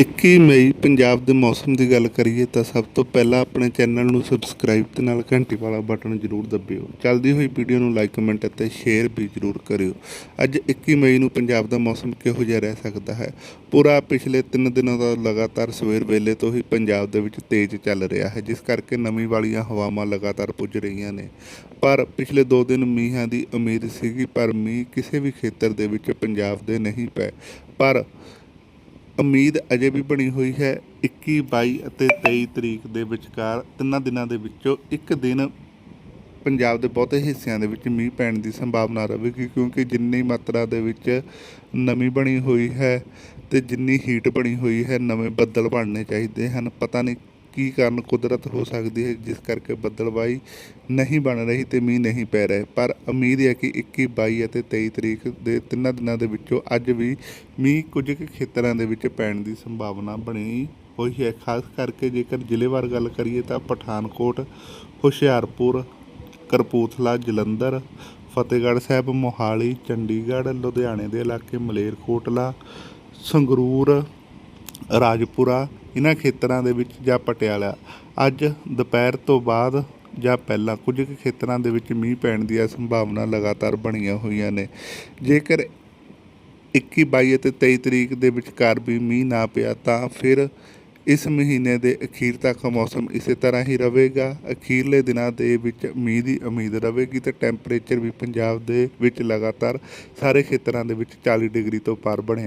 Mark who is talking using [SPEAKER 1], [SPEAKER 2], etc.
[SPEAKER 1] 21 ਮਈ ਪੰਜਾਬ ਦੇ ਮੌਸਮ ਦੀ ਗੱਲ ਕਰੀਏ ਤਾਂ ਸਭ ਤੋਂ ਪਹਿਲਾਂ ਆਪਣੇ ਚੈਨਲ ਨੂੰ ਸਬਸਕ੍ਰਾਈਬ ਤੇ ਨਾਲ ਘੰਟੀ ਵਾਲਾ ਬਟਨ ਜ਼ਰੂਰ ਦਬਿਓ। ਚੱਲਦੀ ਹੋਈ ਵੀਡੀਓ ਨੂੰ ਲਾਈਕ ਕਮੈਂਟ ਅਤੇ ਸ਼ੇਅਰ ਵੀ ਜ਼ਰੂਰ ਕਰਿਓ। ਅੱਜ 21 ਮਈ ਨੂੰ ਪੰਜਾਬ ਦਾ ਮੌਸਮ ਕਿਹੋ ਜਿਹਾ ਰਹਿ ਸਕਦਾ ਹੈ? ਪੂਰਾ ਪਿਛਲੇ 3 ਦਿਨਾਂ ਦਾ ਲਗਾਤਾਰ ਸਵੇਰ ਵੇਲੇ ਤੋਂ ਹੀ ਪੰਜਾਬ ਦੇ ਵਿੱਚ ਤੇਜ਼ ਚੱਲ ਰਿਹਾ ਹੈ, ਜਿਸ ਕਰਕੇ ਨਮੀ ਵਾਲੀਆਂ ਹਵਾਵਾਂ ਲਗਾਤਾਰ ਪੁੱਜ ਰਹੀਆਂ ਨੇ। ਪਰ ਪਿਛਲੇ 2 ਦਿਨ ਮੀਂਹਾਂ ਦੀ ਉਮੀਦ ਸੀਗੀ, ਪਰ ਮੀਂਹ ਕਿਸੇ ਵੀ ਖੇਤਰ ਦੇ ਵਿੱਚ ਪੰਜਾਬ ਦੇ ਨਹੀਂ ਪਏ। ਪਰ ਉਮੀਦ ਅਜੇ ਵੀ ਬਣੀ ਹੋਈ ਹੈ। 21 22 ਅਤੇ 23 ਤਰੀਕ ਦੇ ਵਿਚਕਾਰ ਤਿੰਨਾਂ ਦਿਨਾਂ ਦੇ ਵਿੱਚੋਂ ਇੱਕ ਦਿਨ ਪੰਜਾਬ ਦੇ ਬਹੁਤੇ ਹਿੱਸਿਆਂ ਦੇ ਵਿੱਚ ਮੀਂਹ ਪੈਣ ਦੀ ਸੰਭਾਵਨਾ ਰਹੇਗੀ ਕਿਉਂਕਿ ਜਿੰਨੀ ਮਾਤਰਾ ਦੇ ਵਿੱਚ ਨਮੀ ਬਣੀ ਹੋਈ ਹੈ ਤੇ ਜਿੰਨੀ ਹੀਟ ਬਣੀ ਹੋਈ ਹੈ, ਨਵੇਂ ਬੱਦਲ ਬਣਨੇ ਚਾਹੀਦੇ ਹਨ। ਪਤਾ ਨਹੀਂ ਕੀ ਕਾਰਨ ਕੁਦਰਤ ਹੋ ਸਕਦੀ ਹੈ ਜਿਸ ਕਰਕੇ ਬੱਦਲਬਾਈ ਨਹੀਂ ਬਣ ਰਹੀ ਤੇ ਮੀਂਹ ਨਹੀਂ ਪੈ ਰਿਹਾ? ਪਰ ਉਮੀਦ ਹੈ ਕਿ 21 22 ਅਤੇ 23 ਤਰੀਕ ਦੇ ਤਿੰਨਾਂ ਦਿਨਾਂ ਦੇ ਵਿੱਚੋਂ ਅੱਜ ਵੀ ਮੀਂਹ ਕੁਝ ਕੁ ਖੇਤਰਾਂ ਦੇ ਵਿੱਚ ਪੈਣ ਦੀ ਸੰਭਾਵਨਾ ਬਣੀ ਹੋਈ ਹੈ। ਖਾਸ ਕਰਕੇ ਜੇਕਰ ਜ਼ਿਲ੍ਹੇਵਾਰ ਗੱਲ ਕਰੀਏ ਤਾਂ ਪਠਾਨਕੋਟ, ਹੁਸ਼ਿਆਰਪੁਰ, ਕਰਪੂਥਲਾ, ਜਲੰਧਰ, ਫਤਿਹਗੜ੍ਹ ਸਾਹਿਬ, ਮੋਹਾਲੀ, ਚੰਡੀਗੜ੍ਹ, ਲੁਧਿਆਣੇ ਦੇ ਇਲਾਕੇ, ਮਲੇਰਕੋਟਲਾ, ਸੰਗਰੂਰ ਰਾਜਪੁਰਾ ਇਹਨਾਂ ਖੇਤਰਾਂ ਦੇ ਵਿੱਚ ਜਾਂ ਪਟਿਆਲਾ। ਅੱਜ ਦੁਪਹਿਰ ਤੋਂ ਬਾਅਦ ਜਾਂ ਪਹਿਲਾਂ ਕੁਝ ਕੁ ਖੇਤਰਾਂ ਦੇ ਵਿੱਚ ਮੀਂਹ ਪੈਣ ਦੀਆਂ ਸੰਭਾਵਨਾ ਲਗਾਤਾਰ ਬਣੀਆਂ ਹੋਈਆਂ ਨੇ। ਜੇਕਰ 21 22 ਅਤੇ 23 ਤਰੀਕ ਦੇ ਵਿਚਕਾਰ ਵੀ ਮੀਂਹ ਨਾ ਪਿਆ, ਤਾਂ ਫਿਰ ਇਸ ਮਹੀਨੇ ਦੇ ਅਖੀਰ ਤੱਕ ਮੌਸਮ ਇਸੇ ਤਰ੍ਹਾਂ ਹੀ ਰਹੇਗਾ। ਅਖੀਰਲੇ ਦਿਨਾਂ ਦੇ ਵਿੱਚ ਮੀਂਹ ਦੀ ਉਮੀਦ ਰਹੇਗੀ ਤੇ ਟੈਂਪਰੇਚਰ ਵੀ ਪੰਜਾਬ ਦੇ ਵਿੱਚ ਲਗਾਤਾਰ ਸਾਰੇ ਖੇਤਰਾਂ ਦੇ ਵਿੱਚ 40 ਡਿਗਰੀ ਤੋਂ ਪਾਰ ਬਣਿਆ